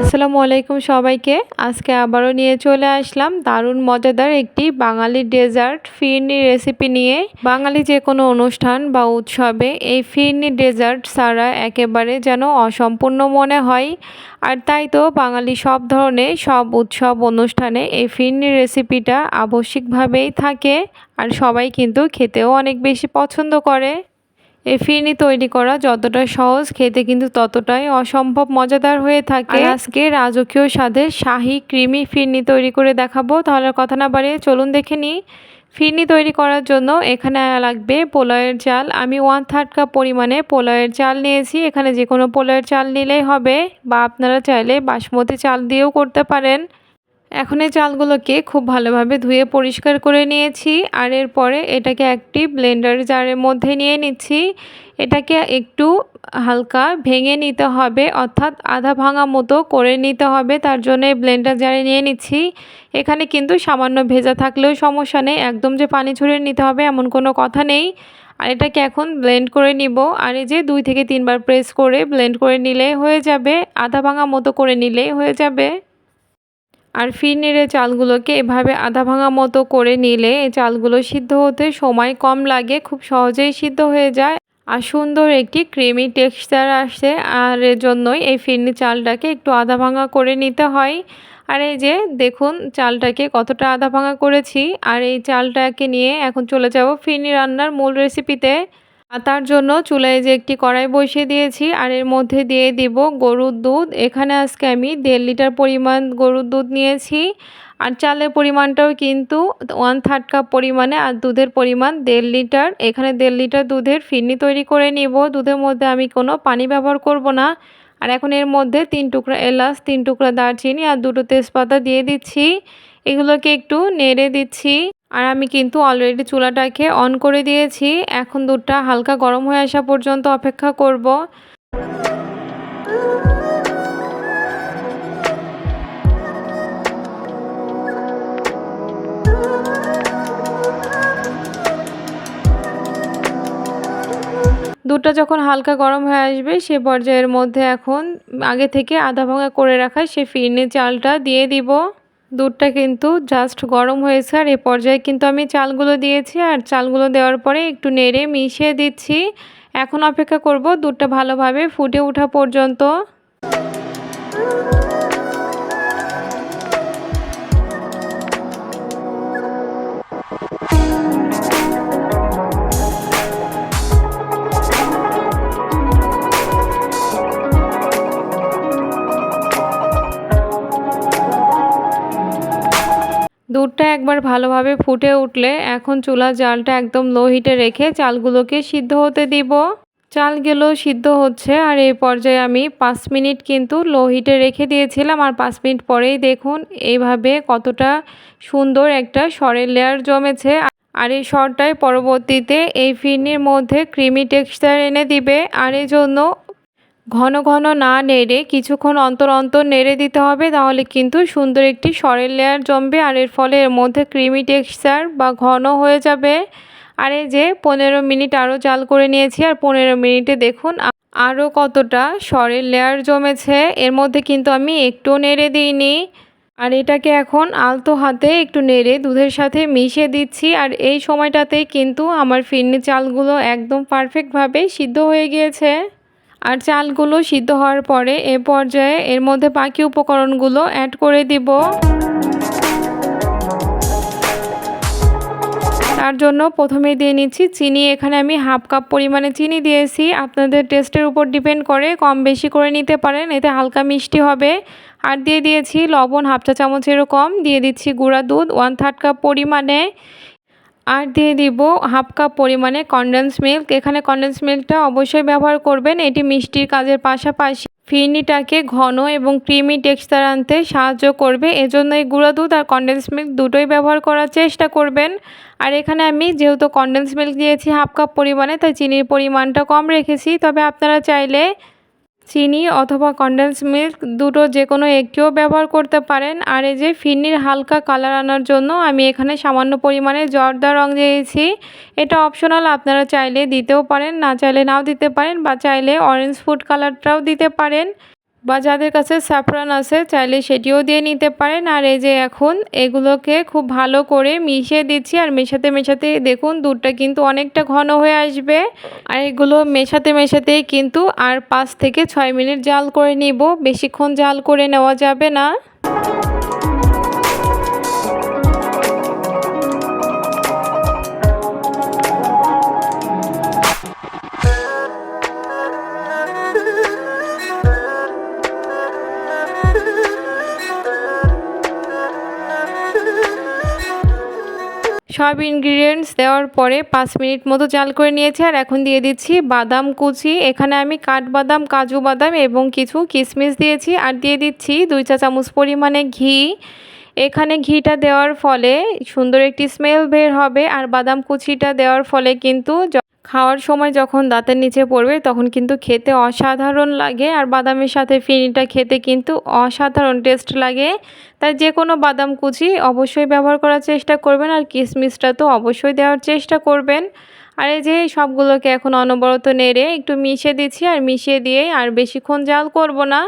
আসসালামু আলাইকুম সবাইকে। আজকে আবারও নিয়ে চলে আসলাম দারুণ মজাদার একটি বাঙালি ডেজার্ট ফিরনি রেসিপি নিয়ে। বাঙালি যে কোনো অনুষ্ঠান বা উৎসবে এই ফিরনি ডেজার্ট ছাড়া একেবারে যেন অসম্পূর্ণ মনে হয়। আর তাই তো বাঙালি সব ধরনের সব উৎসব অনুষ্ঠানে এই ফিরনি রেসিপিটা আবশ্যিকভাবেই থাকে। আর সবাই কিন্তু খেতেও অনেক বেশি পছন্দ করে। এই ফিরনি তৈরি করা যতটা সহজ খেতে কিন্তু ততটাই অসম্ভব মজাদার হয়ে থাকে। আজকে রাজকীয় স্বাদের শাহি ক্রিমি ফিরনি তৈরি করে দেখাবো। তাহলে কথা না বাড়িয়ে চলুন দেখে নিই। ফিরনি তৈরি করার জন্য এখানে লাগবে পোলয়ের চাল। আমি ওয়ান থার্ড কাপ পরিমাণে পোলয়ের চাল নিয়েছি। এখানে যে কোনো পোলয়ের চাল নিলেই হবে বা আপনারা চাইলে বাসমতি চাল দিয়েও করতে পারেন। এখন এই চালগুলোকে খুব ভালোভাবে ধুয়ে পরিষ্কার করে নিয়েছি, আর এরপরে এটাকে একটি ব্লেন্ডার জারের মধ্যে নিয়ে নিচ্ছি। এটাকে একটু হালকা ভেঙে নিতে হবে, অর্থাৎ আধা ভাঙা মতো করে নিতে হবে, তার জন্য ব্লেন্ডার জারে নিয়ে নিচ্ছি। এখানে কিন্তু সামান্য ভেজা থাকলেও সমস্যা নেই, একদম যে পানি ছড়িয়ে নিতে হবে এমন কোনো কথা নেই। আর এটাকে এখন ব্লেন্ড করে নিব, আর এই যে দুই থেকে তিনবার প্রেস করে ব্লেন্ড করে নিলে হয়ে যাবে, আধা ভাঙা মতো করে নিলেই হয়ে যাবে। আর ফিরনিরে চালগুলোকে এভাবে আধা ভাঙা মতো করে নিলে এই চালগুলো সিদ্ধ হতে সময় কম লাগে, খুব সহজেই সিদ্ধ হয়ে যায়। আর সুন্দর একটি ক্রিমি টেক্সচার আসে, আর এর জন্যই এই ফিরনি চালটাকে একটু আধা ভাঙা করে নিতে হয়। আর এই যে, দেখুন চালটাকে কতটা আধা ভাঙা করেছি। আর এই চালটাকে নিয়ে এখন চলে যাব ফিরনি রান্নার মূল রেসিপিতে আর তার জন্য চুলায় যে একটি কড়াই বসিয়ে দিয়েছি, আর এর মধ্যে দিয়ে দিব গরুর দুধ। এখানে আজকে আমি দেড় লিটার পরিমাণ গরুর দুধ নিয়েছি। আর চালের পরিমাণটাও কিন্তু ওয়ান থার্ড কাপ পরিমাণে, আর দুধের পরিমাণ দেড় লিটার। এখানে দেড় লিটার দুধের ফিরনি তৈরি করে নিব। দুধের মধ্যে আমি কোনো পানি ব্যবহার করব না। আর এখন এর মধ্যে তিন টুকরা এলাচ, তিন টুকরা দারচিনি, আর দুটো তেজপাতা দিয়ে দিচ্ছি। এগুলোকে একটু নেড়ে দিচ্ছি। আর আমি কিন্তু অলরেডি চুলাটাকে অন করে দিয়েছি। এখন দুধটা হালকা গরম হয়ে আসা পর্যন্ত অপেক্ষা করব। দুধটা যখন হালকা গরম হয়ে আসবে, সে পর্যায়ের মধ্যে এখন আগে থেকে আধা ভাঙা করে রাখা সে ফিরনি চালটা দিয়ে দিব। দুধটা কিন্তু জাস্ট গরম হয়েছে আর এ পর্যায়ে কিন্তু আমি চালগুলো দিয়েছি আর চালগুলো দেওয়ার পরে একটু নেড়ে মিশিয়ে দিচ্ছি। এখন অপেক্ষা করব দুধটা ভালোভাবে ফুটে ওঠা পর্যন্ত। দুধটা একবার ভালোভাবে ফুটে উঠলে এখন চুলার জালটা একদম লো হিটে রেখে চালগুলোকে সিদ্ধ হতে দিব। চালগুলো সিদ্ধ হচ্ছে আর এই পর্যায়ে আমি পাঁচ মিনিট কিন্তু লো হিটে রেখে দিয়েছিলাম আর পাঁচ মিনিট পরেই দেখুন এইভাবে কতটা সুন্দর একটা সরের লেয়ার জমেছে। আর এই সরটাই পরবর্তীতে এই ফিরনির মধ্যে ক্রিমি টেক্সচার এনে দিবে। আর এই জন্য ঘন ঘন না নেড়ে কিছুক্ষণ অন্তর অন্তর নেড়ে দিতে হবে, তাহলে কিন্তু সুন্দর একটি সরের লেয়ার জমবে। আর এর ফলে এর মধ্যে ক্রিমি টেক্সচার বা ঘন হয়ে যাবে। আর এই যে পনেরো মিনিট আরও জাল করে নিয়েছি, আর পনেরো মিনিটে দেখুন আরও কতটা সরের লেয়ার জমেছে। এর মধ্যে কিন্তু আমি একটু নেড়ে দিইনি। আর এটাকে এখন আলতো হাতে একটু নেড়ে দুধের সাথে মিশিয়ে দিচ্ছি। আর এই সময়টাতেই কিন্তু আমার ফিরনি চালগুলো একদম পারফেক্টভাবে সিদ্ধ হয়ে গিয়েছে। আর চালগুলো সিদ্ধ হওয়ার পরে এ পর্যায়ে এর মধ্যে বাকি উপকরণগুলো অ্যাড করে দিব। তার জন্য প্রথমে দিয়ে নিচ্ছি চিনি। এখানে আমি হাফ কাপ পরিমাণে চিনি দিয়েছি। আপনাদের টেস্টের উপর ডিপেন্ড করে কম বেশি করে নিতে পারেন। এতে হালকা মিষ্টি হবে। আর দিয়ে দিয়েছি লবণ হাফ চা চামচ এরকম দিয়ে দিচ্ছি গুঁড়া দুধ ওয়ান থার্ড কাপ পরিমাণে। আর দিয়ে দিব হাফ কাপ পরিমাণে কনডেন্স মিল্ক এখানে কনডেন্স মিল্কটা অবশ্যই ব্যবহার করবেন। এটি মিষ্টির কাজের পাশাপাশি ফিরনিটাকে ঘন এবং ক্রিমি টেক্সচার আনতে সাহায্য করবে। এজন্য এই গুঁড়া দুধ আর কনডেন্স মিল্ক দুটোই ব্যবহার করার চেষ্টা করবেন। আর এখানে আমি যেহেতু কনডেন্স মিল্ক দিয়েছি হাফ কাপ পরিমাণে, তাই চিনির পরিমাণটা কম রেখেছি। তবে আপনারা চাইলে চিনি অথবা কন্ডেন্স মিল্ক দুটো যে কোনো একটিও ব্যবহার করতে পারেন। আর এই যে ফিরনির হালকা কালার আনার জন্য আমি এখানে সামান্য পরিমাণে জর্দা রং দিয়েছি। এটা অপশনাল আপনারা চাইলে দিতেও পারেন, না চাইলে নাও দিতে পারেন বা চাইলে অরেঞ্জ ফুড কালারটাও দিতে পারেন। বা যাদের কাছে স্যাফরান আছে, চাইলে সেটিও দিয়ে নিতে পারেন। আর এই যে এখন এগুলোকে খুব ভালো করে মিশিয়ে দিচ্ছি। আর মেশাতে মেশাতে দেখুন দুধটা কিন্তু অনেকটা ঘন হয়ে আসবে। আর এগুলো মেশাতে মেশাতেই কিন্তু আর পাঁচ থেকে ছয় মিনিট জাল করে নিব। বেশিক্ষণ জাল করে নেওয়া যাবে না। সব ইনগ্রিডিয়েন্টস দেওয়ার পরে পাঁচ মিনিট মতো জাল করে নিয়েছি আর এখন দিয়ে দিচ্ছি বাদাম কুচি। এখানে আমি কাঠবাদাম, কাজু বাদাম এবং কিছু কিশমিশ দিয়েছি আর দিয়ে দিচ্ছি দুই চা চামচ পরিমাণে ঘি। এখানে ঘিটা দেওয়ার ফলে সুন্দর একটি স্মেল বের হবে আর বাদাম কুচিটা দেওয়ার ফলে কিন্তু খাওয়ার সময় যখন দাঁতের নিচে পড়বে তখন কিন্তু খেতে অসাধারণ লাগে আর বাদামের সাথে ফিনিটা খেতে কিন্তু অসাধারণ টেস্ট লাগে। তাই যে কোনো বাদাম কুচি অবশ্যই ব্যবহার করার চেষ্টা করবেন আর কিশমিশটা তো অবশ্যই দেওয়ার চেষ্টা করবেন। আর এই যে সবগুলোকে এখন অনবরত নেড়ে একটু মিশিয়ে দিচ্ছি আর মিশিয়ে দিয়ে আর বেশিক্ষণ জাল করব না।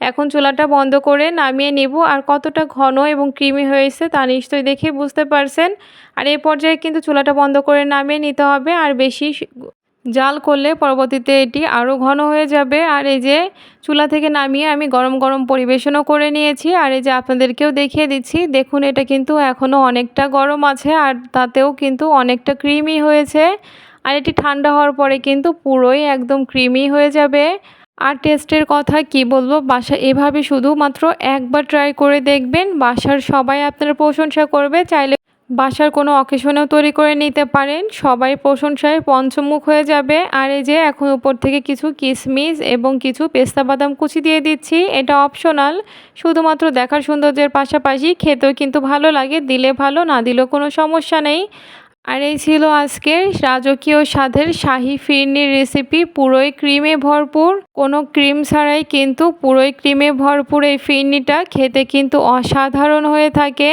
এখন চুলাটা বন্ধ করে নামিয়ে নিব। আর কতটা ঘন এবং ক্রিমি হয়েছে তা নিশ্চয়ই দেখে বুঝতে পারছেন। আর এই পর্যায়ে কিন্তু চুলাটা বন্ধ করে নামিয়ে নিতে হবে। আর বেশি জাল করলে পরবর্তীতে এটি আরও ঘন হয়ে যাবে। আর এই যে চুলা থেকে নামিয়ে আমি গরম গরম পরিবেশনও করে নিয়েছি। আর এই যে আপনাদেরকেও দেখিয়ে দিচ্ছি, দেখুন এটা কিন্তু এখনও অনেকটা গরম আছে। আর তাতেও কিন্তু অনেকটা ক্রিমি হয়েছে। আর এটি ঠান্ডা হওয়ার পরে কিন্তু পুরোই একদম ক্রিমি হয়ে যাবে। আর টেস্টের কথা কি বলব? বাসা, এভাবে শুধুমাত্র একবার ট্রাই করে দেখবেন, বাসার সবাই আপনার প্রশংসা করবে, চাইলে বাসার কোনো অকেশনেও তৈরি করে নিতে পারেন। সবাই প্রশংসায় পঞ্চমুখ হয়ে যাবে। আর এই যে এখন উপর থেকে কিছু কিশমিশ এবং কিছু পেস্তা বাদাম কুচি দিয়ে দিচ্ছি, এটা অপশনাল শুধুমাত্র দেখার সৌন্দর্যের পাশাপাশি খেতেও কিন্তু ভালো লাগে, দিলে ভালো, না দিলেও কোনো সমস্যা নেই। আর এই ছিল আজকের রাজকীয় স্বাদের শাহি ফিরনির রেসিপি পুরোই ক্রিমে ভরপুর। কোনো ক্রিম ছাড়াই কিন্তু পুরোই ক্রিমে ভরপুর এই ফিরনিটা। খেতে কিন্তু অসাধারণ হয়ে থাকে।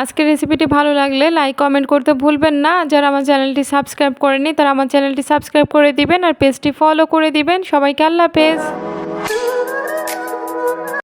আজকের রেসিপিটি ভালো লাগলে লাইক কমেন্ট করতে ভুলবেন না। যারা আমার চ্যানেলটি সাবস্ক্রাইব করেনি তারা আমার চ্যানেলটি সাবস্ক্রাইব করে দিবেন আর পেজটি ফলো করে দিবেন। সবাইকে আল্লাহ পেজ